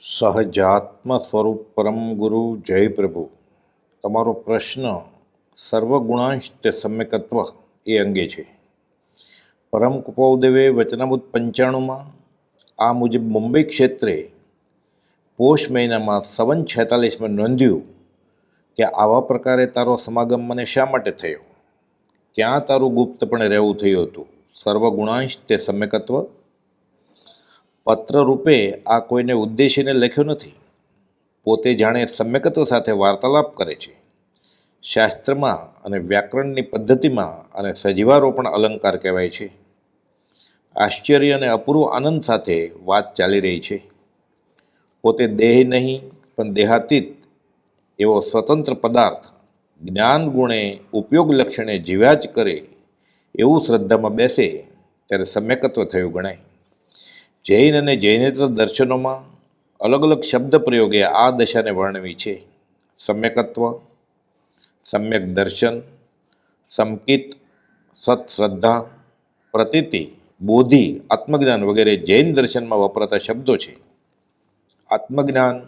સહજાત્મ સ્વરૂપ પરમ ગુરુ જય પ્રભુ. તમારો પ્રશ્ન સર્વગુણાંશ તે સમ્યકત્વ એ અંગે છે. પરમ કુપોદેવે વચનામૃત પંચાણુંમાં આ મુજબ મુંબઈ ક્ષેત્રે પોષ મહિનામાં સવન છેતાલીસમાં નોંધ્યું કે આવા પ્રકારે તારો સમાગમ મને શા માટે થયો? ક્યાં તારું ગુપ્તપણે રહેવું થયું હતું? સર્વગુણાંશ તે સમ્યકત્વ પત્ર રૂપે આ કોઈને ઉદ્દેશીને લખ્યો નથી. પોતે જાણે સમ્યકત્વ સાથે વાર્તાલાપ કરે છે. શાસ્ત્રમાં અને વ્યાકરણની પદ્ધતિમાં અને સજીવારોપણ અલંકાર કહેવાય છે. આશ્ચર્ય અને અપૂર્વ આનંદ સાથે વાત ચાલી રહી છે. પોતે દેહ નહીં, પણ દેહાતીત એવો સ્વતંત્ર પદાર્થ જ્ઞાન ગુણે ઉપયોગ લક્ષણે જીવ્યા જ કરે એવું શ્રદ્ધામાં બેસે ત્યારે સમ્યકત્વ થયું ગણાય. જૈન અને જૈનેતર દર્શનોમાં અલગ અલગ શબ્દ પ્રયોગે આ દશાને વર્ણવી છે. સમ્યકત્વ, સમ્યક દર્શન, સંકિત, સત્શ્રદ્ધા, પ્રતીતિ, બોધિ, આત્મજ્ઞાન વગેરે જૈન દર્શનમાં વપરાતા શબ્દો છે. આત્મજ્ઞાન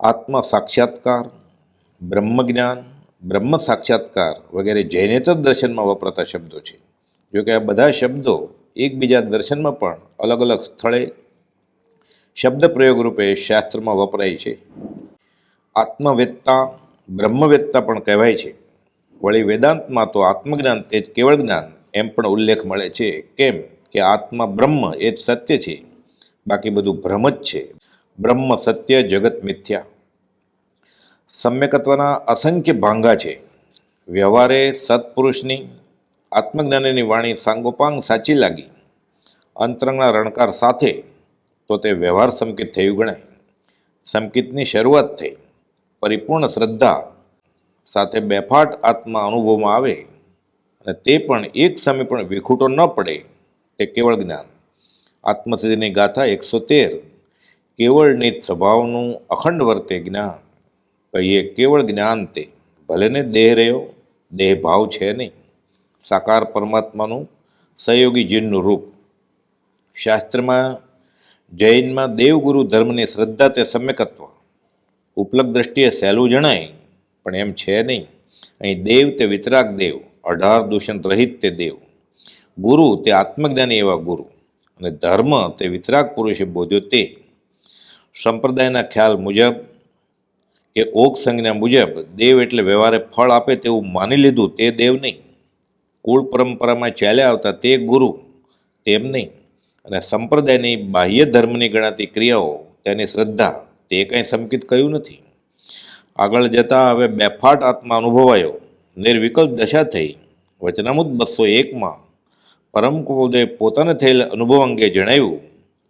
આત્મ સાક્ષાત્કાર બ્રહ્મજ્ઞાન બ્રહ્મ સાક્ષાત્કાર વગેરે જૈનેતર દર્શનમાં વપરાતા શબ્દો છે. જોકે આ બધા શબ્દો એકબીજા દર્શનમાં પણ અલગ અલગ સ્થળે શબ્દ પ્રયોગ રૂપે શાસ્ત્રમાં વપરાય છે. આત્મવેત્તા બ્રહ્મવેત્તા પણ કહેવાય છે. વળી વેદાંતમાં તો આત્મજ્ઞાન તે જ કેવળ જ્ઞાન એમ પણ ઉલ્લેખ મળે છે કેમ કે આત્મા બ્રહ્મ એ જ સત્ય છે. બાકી બધું ભ્રમ જ છે. બ્રહ્મ, સત્ય, જગત, મિથ્યા. સમ્યકત્વના અસંખ્ય ભાંગા છે. વ્યવહારે સત્પુરુષની આત્મજ્ઞાનીની વાણી સાંગોપાંગ સાચી લાગી. અંતરંગના રણકાર સાથે તો તે વ્યવહાર સંકિત થયું ગણાય. સંકિતની શરૂઆત થઈ. પરિપૂર્ણ શ્રદ્ધા સાથે બેફાટ આત્મા અનુભવમાં આવે અને તે પણ એક સમય પણ વિખૂટો ન પડે તે કેવળ જ્ઞાન. આત્મસિદ્ધિની ગાથા એકસો તેર. કેવળનિત સ્વભાવનું અખંડ વર્તે જ્ઞાન. કહીએ કેવળ જ્ઞાન તે. ભલે ને દેહ રહ્યો, દેહ ભાવ છે નહીં. સાકાર પરમાત્માનું સહયોગી જીનનું રૂપ. શાસ્ત્રમાં જૈનમાં દેવગુરુ ધર્મની શ્રદ્ધા તે સમ્યકત્વ ઉપલબ્ધ દ્રષ્ટિએ સહેલું જણાય, પણ એમ છે નહીં. અહીં દેવ તે વિતરાગ દેવ, અઢાર દૂષણ રહિત તે દેવ. ગુરુ તે આત્મજ્ઞાની એવા ગુરુ અને ધર્મ તે વિતરાગ પુરુષે બોધ્યો તે. સંપ્રદાયના ખ્યાલ મુજબ કે ઓક સંજ્ઞા મુજબ દેવ એટલે વ્યવહારે ફળ આપે તેવું માની લીધું તે દેવ નહીં. કુળ પરંપરામાં ચાલ્યા આવતા તે ગુરુ તેમ નહીં. અને સંપ્રદાયની બાહ્ય ધર્મની ગણાતી ક્રિયાઓ તેની શ્રદ્ધા તે કંઈ સંકિત કહ્યું નથી. આગળ જતાં હવે બેફાટ આત્મા અનુભવાયો. નિર્વિકલ્પ દશા થઈ. વચનામુદ બસો એકમાં પરમ કુબોદે પોતાને થયેલ અનુભવ અંગે જણાવ્યું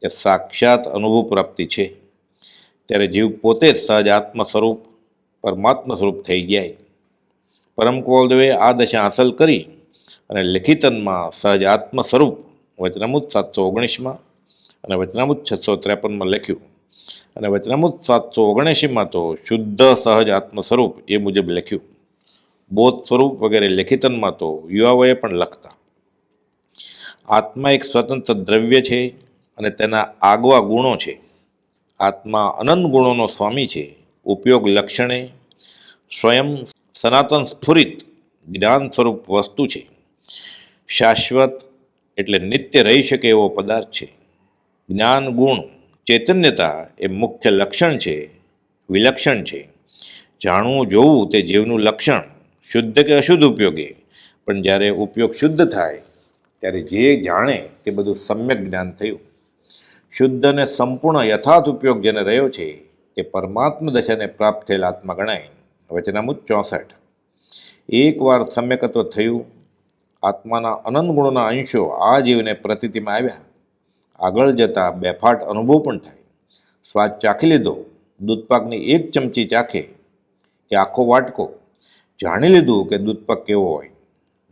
કે સાક્ષાત અનુભવ પ્રાપ્તિ છે. ત્યારે જીવ પોતે સહજ આત્મ સ્વરૂપ પરમાત્મા સ્વરૂપ થઈ જાય. પરમ કુબોદેવે આ દશા હાંસલ કરી અને લેખિતનમાં સહજ આત્મ સ્વરૂપ વચનામૃત સાતસો ઓગણીસમાં અને વચનામૃત છસો ત્રેપનમાં લખ્યું. અને વચનામૃત સાતસો ઓગણએંશીમાં તો શુદ્ધ સહજ આત્મ સ્વરૂપ એ મુજબ લખ્યું. બોધ સ્વરૂપ વગેરે લેખિતનમાં તો યુવાઓએ પણ લખતા. આત્મા એક સ્વતંત્ર દ્રવ્ય છે અને તેના આગવા ગુણો છે. આત્મા અનંત ગુણોનો સ્વામી છે. ઉપયોગ લક્ષણે, સ્વયં સનાતન સ્ફુરિત, જ્ઞાન સ્વરૂપ વસ્તુ છે. શાશ્વત એટલે નિત્ય રહી શકે એવો પદાર્થ છે. જ્ઞાન, ગુણ, ચૈતન્યતા એ મુખ્ય લક્ષણ છે, વિલક્ષણ છે. જાણવું, જોવું તે જીવનું લક્ષણ, શુદ્ધ કે અશુદ્ધ ઉપયોગે. પણ જ્યારે ઉપયોગ શુદ્ધ થાય, ત્યારે જે જાણે તે બધું સમ્યક જ્ઞાન થયું. શુદ્ધ અને સંપૂર્ણ યથાર્થ ઉપયોગ જેને રહ્યો છે, તે પરમાત્મ દશાને પ્રાપ્ત થયેલ આત્મા ગણાય. વચનામુદ ચોસઠ. એકવાર સમ્યકત્વ થયું આત્માના અનંત ગુણોના અંશો આ જીવને પ્રતીતિમાં આવ્યા. આગળ જતાં બેફાટ અનુભવ પણ થાય. સ્વાદ ચાખી લીધો. દૂધપાકની એક ચમચી ચાખે કે આખો વાટકો. જાણી લીધું કે દૂધપાક કેવો હોય.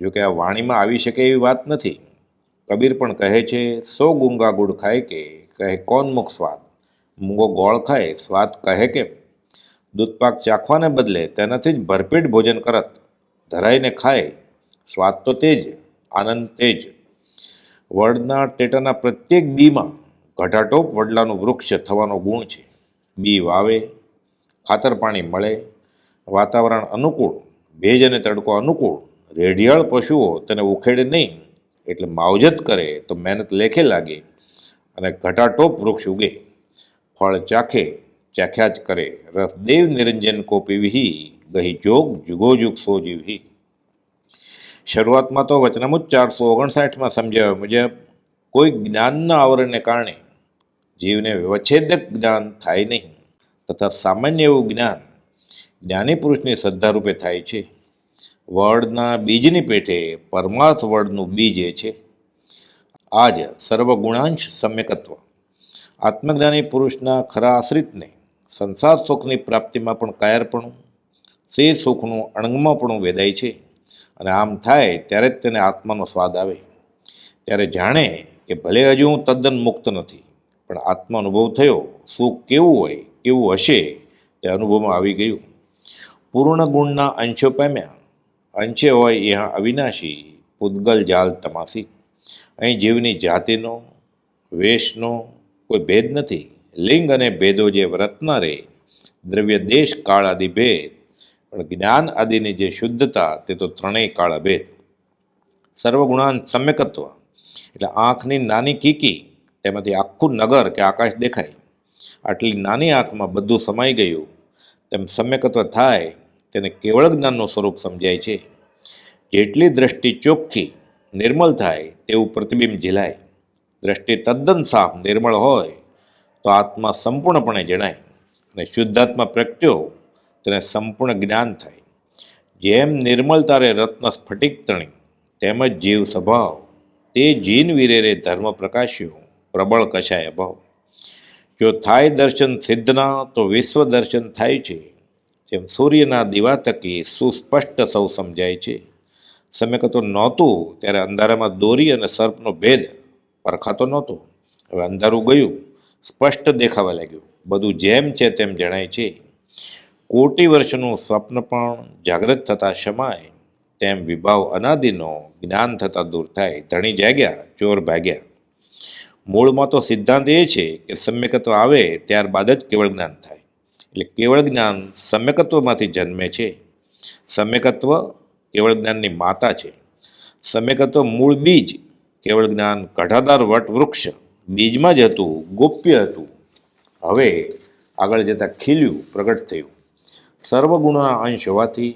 જો કે આ વાણીમાં આવી શકે એવી વાત નથી. કબીર પણ કહે છે, સો ગુંગા ગુડ ખાય કે કહે કોણ મુખ સ્વાદ? મૂંગો ગોળ ખાય, સ્વાદ કહે કે દૂધપાક ચાખવાને બદલે તેનાથી જ ભરપેટ ભોજન કરત. ધરાઈને ખાય સ્વાદ તો તે જ, આનંદ તે જ. વડના ટેટાના પ્રત્યેક બીમાં ઘટાટોપ વડલાનું વૃક્ષ થવાનો ગુણ છે. બી વાવે, ખાતર પાણી મળે, વાતાવરણ અનુકૂળ, ભેજ અને તડકો અનુકૂળ, રેઢિયાળ પશુઓ તેને ઉખેડે નહીં, એટલે માવજત કરે તો મહેનત લેખે લાગે અને ઘટાટોપ વૃક્ષ ઉગે. ફળ ચાખે ચાખ્યા જ કરે, રસદેવ નિરંજન કો પીવી ગહી જોગ જુગો જુગ સો જીવી શરૂઆતમાં તો વચનામુજ ચારસો ઓગણસાઠમાં સમજાવ્યા મુજબ કોઈ જ્ઞાનના આવરણને કારણે જીવને વ્યવચ્છેદક જ્ઞાન થાય નહીં. તથા સામાન્ય એવું જ્ઞાન જ્ઞાની પુરુષની શ્રદ્ધારૂપે થાય છે. વડના બીજની પેઠે પરમાર્થ વડનું બીજ એ છે. આ જ સર્વગુણાંશ સમ્યકત્વ. આત્મજ્ઞાની પુરુષના ખરા આશ્રિતને સંસાર સુખની પ્રાપ્તિમાં પણ કાયરપણું, તે સુખનું અણગમાં પણ વેદાય છે. અને આમ થાય ત્યારે જ તેને આત્માનો સ્વાદ આવે. ત્યારે જાણે કે ભલે હજુ હું તદ્દન મુક્ત નથી, પણ આત્મા અનુભવ થયો, સુખ કેવું હોય, કેવું હશે તે અનુભવમાં આવી ગયું. પૂર્ણ ગુણના અંશો પામ્યા. અંશે હોય એ અવિનાશી પૂદગલ જાલ તમાસી અહીં જીવની જાતિનો, વેશનો કોઈ ભેદ નથી. લિંગ અને ભેદો જે વ્રતના રે, દ્રવ્ય દેશ કાળ આદિ ભેદ પણ જ્ઞાન આદિની જે શુદ્ધતા તે તો ત્રણેય કાળ અભેદ સર્વગુણાન સમ્યકત્વ. એટલે આંખની નાની કીકી તેમાંથી આખું નગર કે આકાશ દેખાય. આટલી નાની આંખમાં બધું સમાઈ ગયું. તેમ સમ્યકત્વ થાય તેને કેવળ જ્ઞાનનું સ્વરૂપ સમજાય છે. જેટલી દ્રષ્ટિ ચોખ્ખી નિર્મલ થાય તેવું પ્રતિબિંબ ઝીલાય. દ્રષ્ટિ તદ્દન સાફ, નિર્મળ હોય તો આત્મા સંપૂર્ણપણે જણાય. અને શુદ્ધાત્મા પ્રગટ્યો તેને સંપૂર્ણ જ્ઞાન થાય. જેમ નિર્મલ તારે રત્ન સ્ફટિક તણી, તેમજ જીવ સ્વભાવ, તે જીન વીરેરે ધર્મ પ્રકાશ્યો, પ્રબળ કશાય અભાવ. જો થાય દર્શન સિદ્ધના, તો વિશ્વ દર્શન થાય છે. જેમ સૂર્યના દીવા થકી સુસ્પષ્ટ સૌ સમજાય છે. સમયકતો નહોતું, ત્યારે અંધારામાં દોરી અને સર્પનો ભેદ પરખાતો નહોતો. હવે અંધારું ગયું, સ્પષ્ટ દેખાવા લાગ્યું. બધું જેમ છે તેમ જણાય છે. કોટી વર્ષનું સ્વપ્ન પણ જાગૃત થતા શમાય તેમ વિભાવ અનાદિનો જ્ઞાન થતાં દૂર થાય, ધણી જાગ્યા, ચોર ભાગ્યા. મૂળમાં તો સિદ્ધાંત એ છે કે સમ્યકત્વ આવે ત્યારબાદ જ કેવળ જ્ઞાન થાય. એટલે કેવળ જ્ઞાન સમ્યકત્વમાંથી જન્મે છે. સમ્યકત્વ કેવળ જ્ઞાનની માતા છે. સમ્યકત્વ મૂળ બીજ, કેવળ જ્ઞાન કઢાદાર વટ વૃક્ષ, બીજમાં જ હતું, ગોપ્ય હતું. હવે આગળ જતાં ખીલ્યું પ્રગટ થયું. સર્વગુણોના અંશ હોવાથી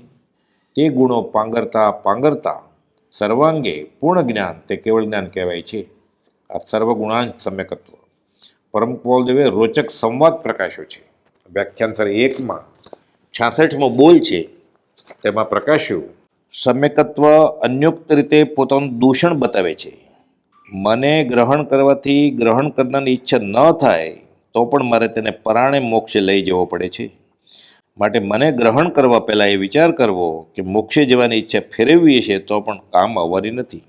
તે ગુણો પાંગરતા પાંગરતા સર્વાંગે પૂર્ણ જ્ઞાન, તે કેવળ જ્ઞાન કહેવાય છે. આ સર્વગુણાંશ સમ્યકત્વ પરમ પોલદેવે રોચક સંવાદ પ્રકાશ્યો છે. વ્યાખ્યાન સર એકમાં છાસઠમો બોલ છે. તેમાં પ્રકાશ્યું સમ્યકત્વ અન્યુક્ત રીતે પોતાનું દૂષણ બતાવે છે. મને ગ્રહણ કરવાથી ગ્રહણ કરનારની ઈચ્છા ન થાય તો પણ મારે તેને પરાણે મોક્ષે લઈ જવો પડે છે. માટે મને ગ્રહણ કરવા પહેલાં એ વિચાર કરવો કે મોક્ષે જવાની ઈચ્છા ફેરવીએ છીએ તો પણ કામ આવવાની નથી.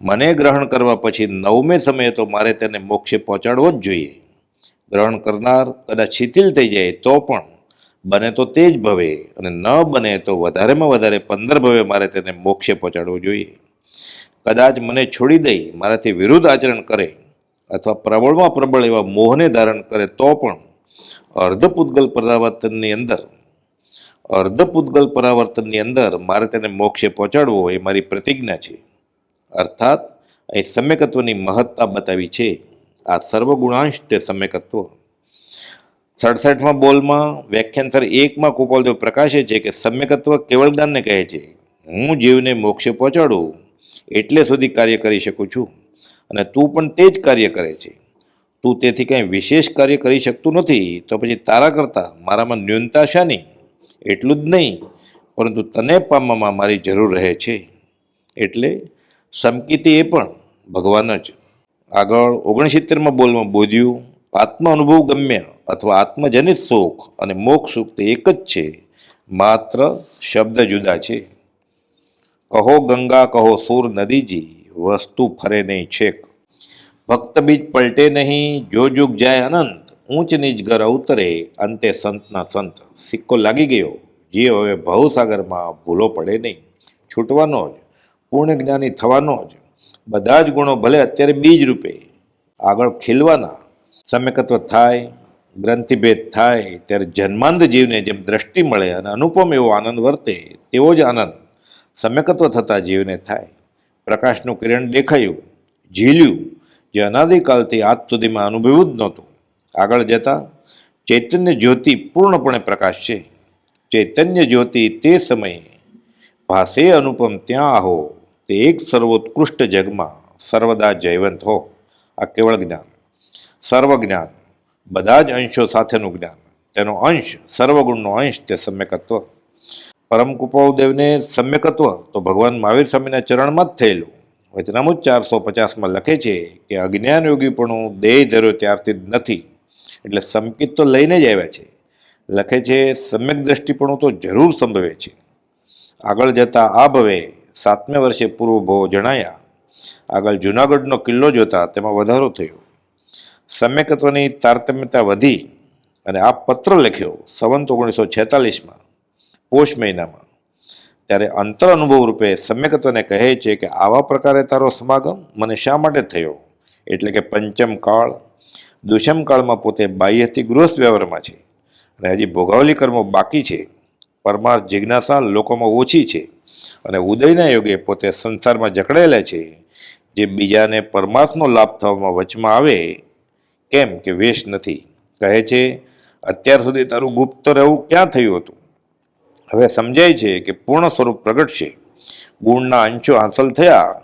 મને ગ્રહણ કરવા પછી નવમે સમયે તો મારે તેને મોક્ષે પહોંચાડવો જ જોઈએ. ગ્રહણ કરનાર કદાચ શિથિલ થઈ જાય તો પણ બને તો તે જ ભવે અને ન બને તો વધારેમાં વધારે પંદર ભવે મારે તેને મોક્ષે પહોંચાડવો જોઈએ. કદાચ મને છોડી દઈ, મારાથી વિરુદ્ધ આચરણ કરે અથવા પ્રબળમાં પ્રબળ એવા મોહને ધારણ કરે તો પણ અર્ધપૂતગલ પરાવર્તનની અંદર અર્ધપૂતગલ પરાવર્તનની અંદર મારે તેને મોક્ષે પહોંચાડવો એ મારી પ્રતિજ્ઞા છે. અર્થાત, અહીં સમ્યકત્વની મહત્તા બતાવી છે. આ સર્વગુણાંશ તે સમ્યકત્વ. સડસઠમાં બોલમાં વ્યાખ્યાંતર એકમાં કુપાલદેવ પ્રકાશે છે કે સમ્યકત્વ કેવળ જ્ઞાનને કહે છે. હું જીવને મોક્ષે પહોંચાડું, એટલે સુધી કાર્ય કરી શકું છું અને તું પણ તે જ કાર્ય કરે છે. તું તેથી કંઈ વિશેષ કાર્ય કરી શકતું નથી, તો પછી તારા કરતાં મારામાં ન્યૂનતા શાની? એટલું જ નહીં, પરંતુ તને પામવામાં મારી જરૂર રહે છે. એટલે સમકીતી એ પણ ભગવાન જ. આગળ ઓગણસિત્તેરમાં બોલમાં બોધ્યું, આત્મ અનુભવ ગમ્ય અથવા આત્મજનિત સુખ અને મોક્ષ સુખ તે એક જ છે, માત્ર શબ્દ જુદા છે. કહો ગંગા, કહો સૂર નદીજી, વસ્તુ ફરે નહીં, છેક. ભક્ત બીજ પલટે નહીં, જો જુગ જાય અનંત, ઊંચ નીચ ઘર અવતરે, અંતે સંતના સંત. સિક્કો લાગી ગયો. જે હવે ભવસાગરમાં ભૂલો પડે નહીં. છૂટવાનો જ, પૂર્ણ જ્ઞાની થવાનો જ. બધા જ ગુણો ભલે અત્યારે બીજ રૂપે. આગળ ખીલવાના. સમ્યકત્વ થાય, ગ્રંથિભેદ થાય, ત્યારે જન્માંધ જીવને જેમ દ્રષ્ટિ મળે અને અનુપમ એવો આનંદ વર્તે, તેવો જ આનંદ સમ્યકત્વ થતા જીવને થાય. પ્રકાશનું કિરણ દેખાયું, ઝીલ્યું. જે અનાદિકાલથી આજ સુધીમાં અનુભવ્યું જ નહોતું. આગળ જતાં ચૈતન્ય જ્યોતિ પૂર્ણપણે પ્રકાશ છે. ચૈતન્ય જ્યોતિ તે સમયે ભાષે અનુપમ ત્યાં આહો, તે એક સર્વોત્કૃષ્ટ જગમાં સર્વદા જયવંત હો. આ કેવળ જ્ઞાન. સર્વ જ્ઞાન બધા જ અંશો સાથેનું જ્ઞાન. તેનો અંશ, સર્વગુણનો અંશ તે સમ્યકત્વ. પરમ કૃપાદેવને સમ્યકત્વ તો ભગવાન મહાવીર સ્વામીના ચરણમાં જ થયેલું. વચનામુજ ચારસો પચાસમાં લખે છે કે અજ્ઞાન યોગીપણું દેહ ધર્યો ત્યારથી જ નથી, એટલે સંકિત તો લઈને જ આવ્યા છે. લખે છે, સમ્યક દ્રષ્ટિપણું તો જરૂર સંભવે છે. આગળ જતા આ ભવે, સાતમે વર્ષે પૂર્વભવો જણાયા. આગળ જૂનાગઢનો કિલ્લો જોતા તેમાં વધારો થયો. સમ્યકત્વની તારતમ્યતા વધી અને આ પત્ર લખ્યો, સંવંત ઓગણીસો છેતાલીસમાં, પોષ મહિનામાં. ત્યારે અંતર અનુભવ રૂપે સમ્યકત્વને કહે છે કે આવા પ્રકારે તારો સમાગમ મને શા માટે થયો? એટલે કે પંચમ કાળ દુષ્મ કાળમાં પોતે બાહ્યથી ગૃહસ્થ વ્યવહારમાં છે. અને હજી ભોગાવલી કર્મો બાકી છે. પરમાર્થ જિજ્ઞાસા લોકોમાં ઓછી છે. અને ઉદયના યોગે પોતે સંસારમાં જકડાયેલા છે. જે બીજાને પરમાર્થનો લાભ થવામાં વચમાં આવે, કેમ કે વેશ નથી. કહે છે, અત્યાર સુધી તારું ગુપ્ત રહેવું ક્યાં થયું હતું? હવે સમજાય છે કે પૂર્ણ સ્વરૂપ પ્રગટ છે. ગુણના અંશો હાંસલ થયા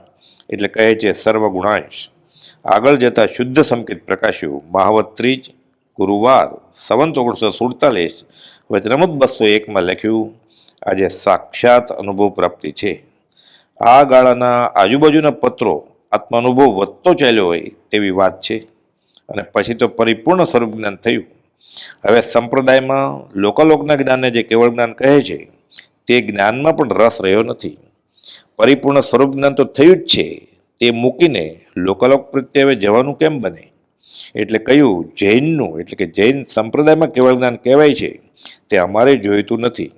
એટલે કહે છે સર્વ ગુણાંશ. આગળ જતા શુદ્ધ સંકેત પ્રકાશ્યું મહાવત ત્રીજ, ગુરુવાર, સવંત ઓગણીસો સુડતાલીસ, વચનામૃત બસો એકમાં લખ્યું, આજે સાક્ષાત અનુભવ પ્રાપ્તિ છે. આ ગાળાના આજુબાજુના પત્રો આત્માનુભવ વધતો ચાલ્યો હોય તેવી વાત છે. અને પછી તો પરિપૂર્ણ સ્વરૂપ જ્ઞાન થયું. હવે સંપ્રદાયમાં લોકલોકના જ્ઞાનને જે કેવળ જ્ઞાન કહે છે, તે જ્ઞાનમાં પણ રસ રહ્યો નથી. પરિપૂર્ણ સ્વરૂપ જ્ઞાન તો થયું જ છે, તે મૂકીને લોકાલોક પ્રત્યે હવે જવાનું કેમ બને? એટલે કહ્યું જૈનનું, એટલે કે જૈન સંપ્રદાયમાં કેવળ જ્ઞાન કહેવાય છે, તે અમારે જોઈતું નથી.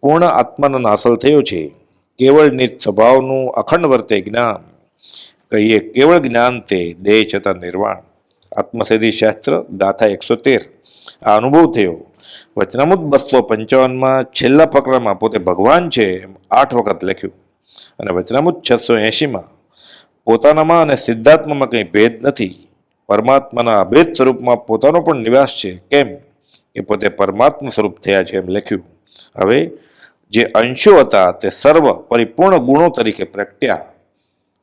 પૂર્ણ આત્માનો હાંસલ થયો છે, કેવળ નિત સ્વભાવનું અખંડ વર્તે જ્ઞાન. કહીએ, કેવળ જ્ઞાન તે દેહ છતાં નિર્વાણ. આત્મસિદ્ધિ શાસ્ત્ર ગાથા એકસો તેર. આ અનુભવ થયો. વચનામૃત બસો પંચાવનમાં છેલ્લા ફકરામાં પોતે ભગવાન છે એમ આઠ વખત લખ્યું. અને વચનામૃત છસો એંશીમાં, પોતાનામાં અને સિદ્ધાત્મામાં કંઈ ભેદ નથી. પરમાત્માના અભેદ સ્વરૂપમાં પોતાનો પણ નિવાસ છે. કેમ? એ પોતે પરમાત્મા સ્વરૂપ થયા છે એમ લખ્યું. હવે, જે અંશો હતા તે સર્વ પરિપૂર્ણ ગુણો તરીકે પ્રગટ્યા.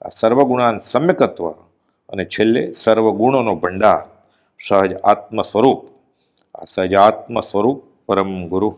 આ સર્વગુણાન સમ્યકત્વ અને છેલ્લે સર્વગુણોનો ભંડાર. સહજ આત્મ સ્વરૂપ આત્મ સ્વરૂપ પરમ ગુરુ